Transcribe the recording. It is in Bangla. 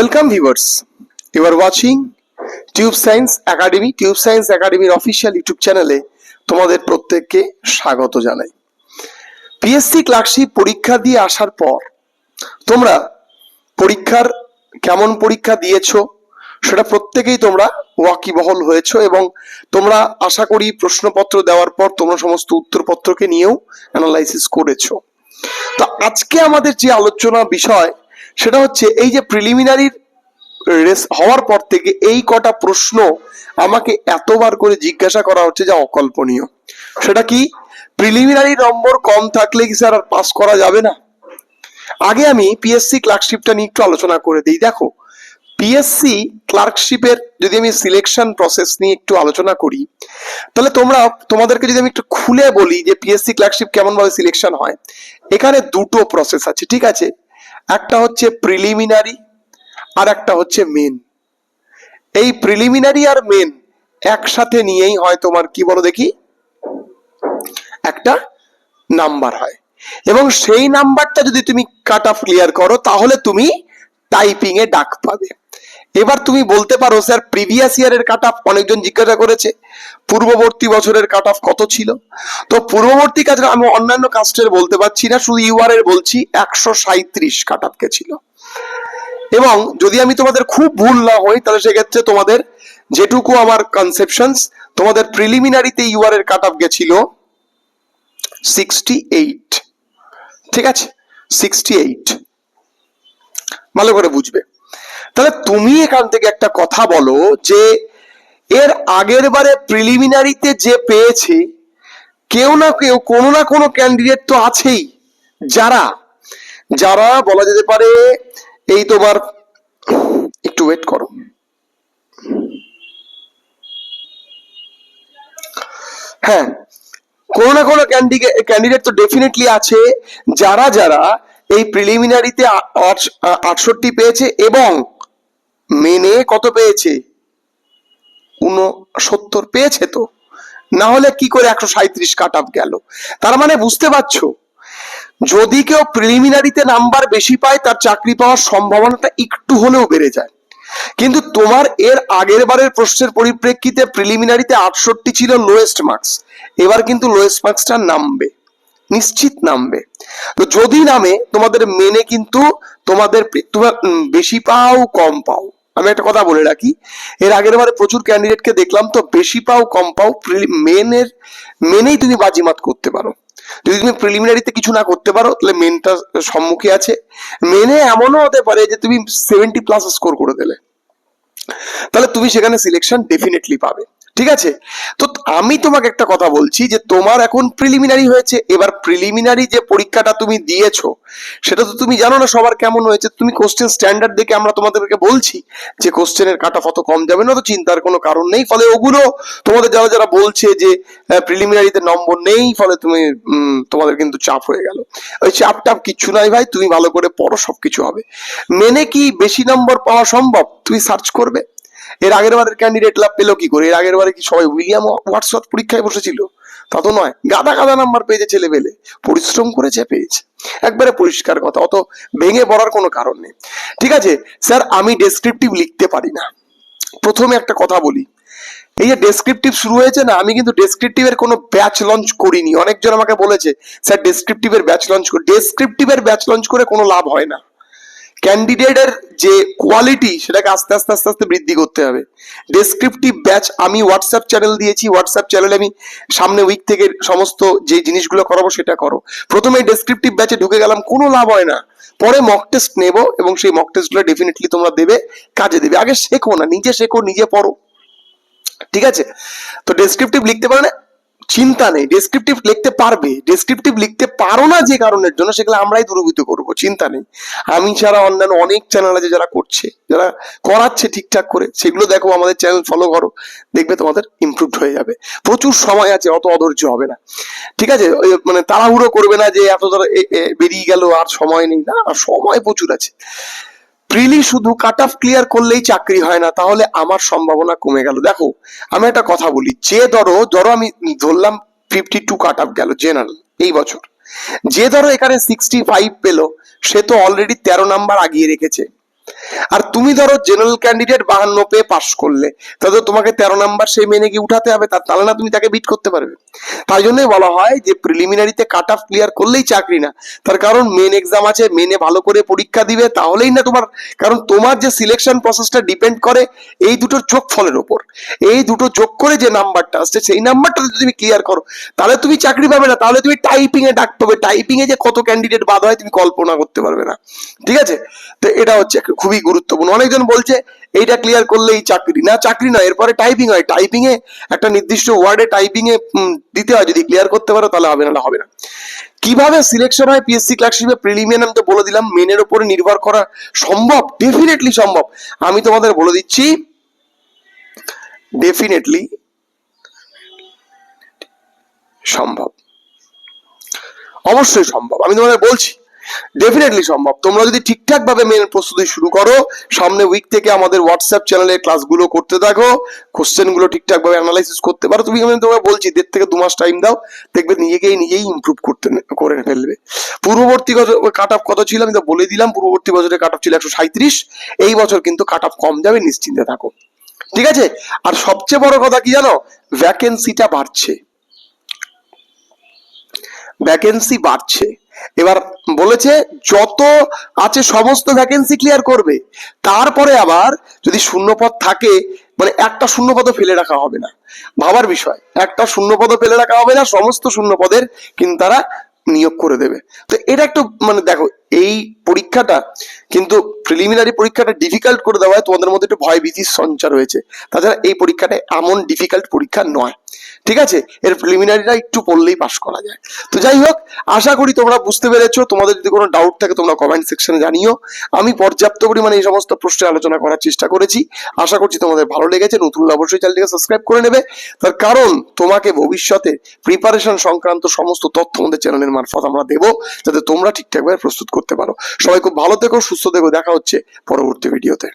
Welcome viewers you are watching Tube Science Academy Tube Science একাডেমির অফিসিয়াল ইউটিউব চ্যানেলে তোমাদের প্রত্যেককে স্বাগত জানাই। পিএসসি ক্লার্কশিপ পরীক্ষা দিয়ে আসার পর তোমরা পরীক্ষার কেমন পরীক্ষা দিয়েছ সেটা প্রত্যেকেই তোমরা ওয়াকিবহল হয়েছো এবং তোমরা আশা করি প্রশ্নপত্র দেওয়ার পর তোমরা সমস্ত উত্তরপত্রকে নিয়েও অ্যানালাইসিস করেছ। তো আজকে আমাদের যে আলোচনা বিষয় সেটা হচ্ছে এই যে প্রিলিমিনারির রেস হওয়ার পর থেকে এই কটা প্রশ্ন আমাকে এতবার করে জিজ্ঞাসা করা হচ্ছে যা অকল্পনীয়। সেটা কি? প্রিলিমিনারি নম্বর কম থাকলে কি স্যার আর পাস করা যাবে না? আগে আমি পিএসসি ক্লার্কশিপটা নিয়ে একটু আলোচনা করে দিই। দেখো পিএসসি ক্লার্কশিপের যদি আমি সিলেকশন প্রসেস নিয়ে একটু আলোচনা করি, তাহলে তোমরা, তোমাদেরকে যদি আমি একটু খুলে বলি যে পিএসসি ক্লার্কশিপ কেমন ভাবে সিলেকশন হয়, এখানে দুটো প্রসেস আছে, ঠিক আছে? একটা হচ্ছে প্রিলিমিনারি আর একটা হচ্ছে মেন এই প্রিলিমিনারি আর মেন একসাথে নিয়েই হয় তোমার কি বলো দেখি? একটা নাম্বার হয়। এবং সেই নাম্বারটা যদি তুমি কাট অফ ক্লিয়ার করো, তাহলে তুমি টাইপিং এ ডাক পাবে। এবার তুমি বলতে পারো, স্যার প্রিভিয়াস ইয়ারের কাট অফ অনেকজন জিজ্ঞাসা করেছে, পূর্ববর্তী বছরের কাট অফ কত ছিল? তো পূর্ববর্তী কাজ আমি অন্যান্য কাস্টের বলতে পারছি না, শুধু ইউআর এর বলছি, একশো সাঁত্রিশ কাট অফ ছিল। এবং যদি আমি তোমাদের খুব ভুল না হই, তাহলে সেক্ষেত্রে তোমাদের যেটুকু আমার কনসেপশনস তোমাদের প্রিলিমিনারিতে ইউআর এর কাট অফ গেছিল সিক্সটি এইট ঠিক আছে? সিক্সটি এইট ভালো করে বুঝবে। তাহলে তুমি এখান থেকে একটা কথা বলো যে, এর আগের বারে প্রিলিমিনারিতে যে পেয়েছে, কেউ না কেউ, কোনো না কোনো ক্যান্ডিডেট তো আছেই। যারা? যারা বলা যেতে পারে, এই তোমার, একটু ওয়েট করো। হ্যাঁ কোনো না কোনো ক্যান্ডিডেট তো ডেফিনেটলি আছে। যারা যারা এই প্রিলিমিনারিতে আটষট্টি পেয়েছে এবং কত পেয়েছে? উনসত্তর পেয়েছে তো? না হলে কি করে একশো সাঁত্রিশ কাট আপ গেল? তার মানে বুঝতে পারছ? যদি কেউ প্রিলিমিনারিতে নাম্বার বেশি পায়, তার চাকরি পাওয়ার সম্ভাবনাটা একটু হলেও বেড়ে যায়। কিন্তু তোমার এর আগের বারের প্রশ্নের পরিপ্রেক্ষিতে প্রিলিমিনারিতে আটষট্টি ছিল লোয়েস্ট মার্কস এবার কিন্তু লোয়েস্ট মার্কসটা নামবে। নিশ্চিত নামবে। তো যদি নামে, তোমাদের মেনে কিন্তু তোমাদের বেশি পাও, কম পাও। আমি একটা কথা বলে রাখি। এর আগের বারে প্রচুর ক্যান্ডিডেটকে দেখলাম তো, বেশি পাও, কম পাও মেনের মেনেই তুমি বাজিমাত করতে পারো। যদি তুমি প্রিলিমিনারিতে কিছু না করতে পারো, তাহলে মেনটা সম্মুখে আছে। মেনে এমনও হতে পারে যে তুমি সেভেন্টি প্লাস স্কোর করে দিলে। তাহলে তুমি সেখানে সিলেকশন ডেফিনেটলি পাবে। ঠিক আছে? তো আমি তোমাকে একটা কথা বলছি যে তোমার এখন প্রিলিমিনারি হয়েছে। এবার প্রিলিমিনারি যে পরীক্ষাটা তুমি দিয়েছ, সেটা তো তুমি জানো না সবার কেমন হয়েছে। তুমি কোশ্চেন স্ট্যান্ডার্ড দেখে আমরা তোমাদেরকে বলছি যে কোশ্চেনের কাটা অত কম যাবে না, তো চিন্তার কোনো কারণ নেই। ফলে ওগুলো তোমাদের যারা যারা বলছে যে প্রিলিমিনারিতে নম্বর নেই, ফলে তুমি তোমাদের কিন্তু চাপ হয়ে গেল। ওই চাপ টাপ কিচ্ছু নাই ভাই, তুমি ভালো করে পড়ো, সবকিছু হবে। মেনে কি বেশি নম্বর পাওয়া সম্ভব? তুমি সার্চ করবে। এর আগের বারের ক্যান্ডিডেট লাভ পেল কি করে? এর আগের বারে কি সবাই উইলিয়াম হোয়াটসঅ্যাপ পরীক্ষায় বসেছিল? তা তো নয়। গাদা গাদা নাম্বার পেয়েছে ছেলে পেলে পরিশ্রম করেছে, পেয়েছে। একবারে পরিষ্কার কথা, অত ভেঙে পড়ার কোনো কারণ নেই। ঠিক আছে? স্যার, আমি ডেসক্রিপটিভ লিখতে পারি না। প্রথমে একটা কথা বলি। এই যে ডেসক্রিপটিভ শুরু হয়েছে না, আমি কিন্তু ডেসক্রিপটিভের কোনো ব্যাচ লঞ্চ করিনি। অনেকজন আমাকে বলেছে, স্যার ডেসক্রিপটিভের ব্যাচ লঞ্চ করে ডেসক্রিপটিভের ব্যাচ লঞ্চ করে কোনো লাভ হয় না। ক্যান্ডিডেটের যে কোয়ালিটি সেটাকে আস্তে আস্তে আস্তে আস্তে বৃদ্ধি করতে হবে। ডেসক্রিপটিভ ব্যাচ আমি হোয়াটসঅ্যাপ চ্যানেল দিয়েছি। হোয়াটসঅ্যাপ চ্যানেলে আমি সামনে উইক থেকে সমস্ত যে জিনিসগুলো করাবো, সেটা করো। প্রথমে ডেসক্রিপটিভ ব্যাচে ঢুকে গেলাম, কোনো লাভ হয় না। পরে মক টেস্ট নেব এবং সেই মক টেস্টগুলো ডেফিনেটলি তোমরা দেবে, কাজে দেবে। আগে শেখো না, নিজে শেখো, নিজে পড়ো। ঠিক আছে? তো ডেসক্রিপটিভ লিখতে পারে না? চিন্তা নেই ডেসক্রিপটিভ লিখতে পারবে ডেসক্রিপটিভ লিখতে পারো না যে কারণের জন্য, সেগুলো আমরাই দূরীভূত করব, চিন্তা নেই। আমি ছাড়া অন্যান্য অনেক চ্যানেল আছে যারা করছে, যারা করাচ্ছে ঠিকঠাক করে, সেগুলো দেখো, আমাদের চ্যানেল ফলো করো, দেখবে তোমাদের ইমপ্রুভড হয়ে যাবে। প্রচুর সময় আছে, অত অধৈর্য হবে না। ঠিক আছে? মানে তাড়াহুড়ো করবে না যে এত বেরিয়ে গেল, আর সময় নেই। না, সময় প্রচুর আছে। প্রিলি শুধু কাট অফ ক্লিয়ার করলেই চাকরি হয় না, তাহলে আমার সম্ভাবনা কমে গেল। দেখো, আমি একটা কথা বলি, যে ধরো ধরো আমি ধরলাম ফিফটি টু কাট অফ গেল জেনারেল এই বছর। যে ধরো এখানে সিক্সটি ফাইভ পেল, সে তো অলরেডি তেরো নাম্বার আগিয়ে রেখেছে। আর তুমি ধরো জেনারেল ক্যান্ডিডেট বাহান্ন পেয়ে পাশ করলে, তাহলে তোমাকে তেরো নাম্বার সেই মেনে গিয়ে উঠাতে হবে তাহলে না তুমি তাকে বিট করতে পারবে। তাই জন্যই বলা হয় যে প্রিলিমিনারিতে কাট অফ ক্লিয়ার করলেই চাকরি না। তার কারণ মেন এক্সাম আছে মেনে ভালো করে পরীক্ষা দিবে, তাহলেই না তোমার কারণ তোমার যে সিলেকশন প্রসেসটা ডিপেন্ড করে, এই দুটোর যোগ ফলের ওপর। এই দুটো যোগ করে যে নাম্বারটা আসছে, সেই নাম্বারটা যদি তুমি ক্লিয়ার করো, তাহলে তুমি চাকরি পাবে না, তাহলে তুমি টাইপিং এ ডাক পাবে টাইপিং এ যে কত ক্যান্ডিডেট বাদ হয়, তুমি কল্পনা করতে পারবে না। ঠিক আছে? তো এটা হচ্ছে খুবই গুরুত্বপূর্ণ। অনেকজন বলছে, এইটা ক্লিয়ার করলেই চাকরি। না, চাকরি নয়, এরপরে টাইপিং হয়। টাইপিং এ একটা নির্দিষ্ট ওয়ার্ডে টাইপিং এ দিতে হয়। যদি ক্লিয়ার করতে পারো, তাহলে হবে না হবে না। কীভাবে সিলেকশন হয় পিএসসি ক্লার্কশিপে প্রিলিমিয়াম আমি তো বলে দিলাম মেনের উপরে নির্ভর করা সম্ভব ডেফিনেটলি সম্ভব। আমি তোমাদের বলে দিচ্ছি ডেফিনেটলি সম্ভব। অবশ্যই সম্ভব। আমি তোমাদের বলছি ডেফিনেটলি সম্ভব। তোমরা যদি ঠিকঠাক ভাবে মেন প্রস্তুতি শুরু করো, সামনে উইক থেকে আমাদের হোয়াটসঅ্যাপ চ্যানেলে ক্লাসগুলো করতে থাকো কোশ্চেনগুলো ঠিকঠাক ভাবে অ্যানালাইসিস করতে পারো। তুমি আমি তোমাকে বলছি, দেড় থেকে দু মাস টাইম দাও, দেখবে নিজেকেই নিজেই ইমপ্রুভ করতে করে ফেলবে। পূর্ববর্তী কাট অফ কত ছিল আমি তো বলে দিলাম, পূর্ববর্তী বছরে কাট অফ ছিল একশো সাঁত্রিশ এই বছর কিন্তু কাট অফ কম যাবে, নিশ্চিন্তে থাকো। ঠিক আছে? আর সবচেয়ে বড় কথা কি জানো? ভ্যাকেন্সিটা বাড়ছে। ভ্যাকেন্সি বাড়ছে। এবার বলেছে যত আছে সমস্ত ভ্যাকেন্সি ক্লিয়ার করবে। তারপরে আবার যদি শূন্যপদ থাকে মানে একটা শূন্যপদও ফেলে রাখা হবে না। ভাবার বিষয়, একটা শূন্যপদও ফেলে রাখা হবে না, সমস্ত শূন্যপদের কিন্তু তারা নিয়োগ করে দেবে। তো এটা একটু মানে দেখো এই পরীক্ষাটা কিন্তু প্রিলিমিনারি পরীক্ষাটা ডিফিকাল্ট করে দেওয়া হয়, তোমাদের মধ্যে একটু ভয় ভীতির সঞ্চার হয়েছে। তাছাড়া এই পরীক্ষাটা এমন ডিফিকাল্ট পরীক্ষা নয়। ঠিক আছে? এর প্রিলিমিনারিটা একটু পড়লেই পাস করা যায়। তো যাই হোক, আশা করি তোমরা বুঝতে পেরেছ। তোমাদের যদি কোনো ডাউট থাকে, তোমরা কমেন্ট সেকশনে জানিও। আমি পর্যাপ্ত পরিমাণে এই সমস্ত প্রশ্নের আলোচনা করার চেষ্টা করেছি। আশা করছি তোমাদের ভালো লেগেছে। নতুন অবশ্যই চ্যানেলটিকে সাবস্ক্রাইব করে নেবে। তার কারণ, তোমাকে ভবিষ্যতে প্রিপারেশন সংক্রান্ত সমস্ত তথ্য আমাদের চ্যানেলের মারফত আমরা দেবো, যাতে তোমরা ঠিকঠাকভাবে প্রস্তুত করতে পারো। সবাই খুব ভালো থেকো সুস্থ থেকো। দেখা হচ্ছে পরবর্তী ভিডিওতে।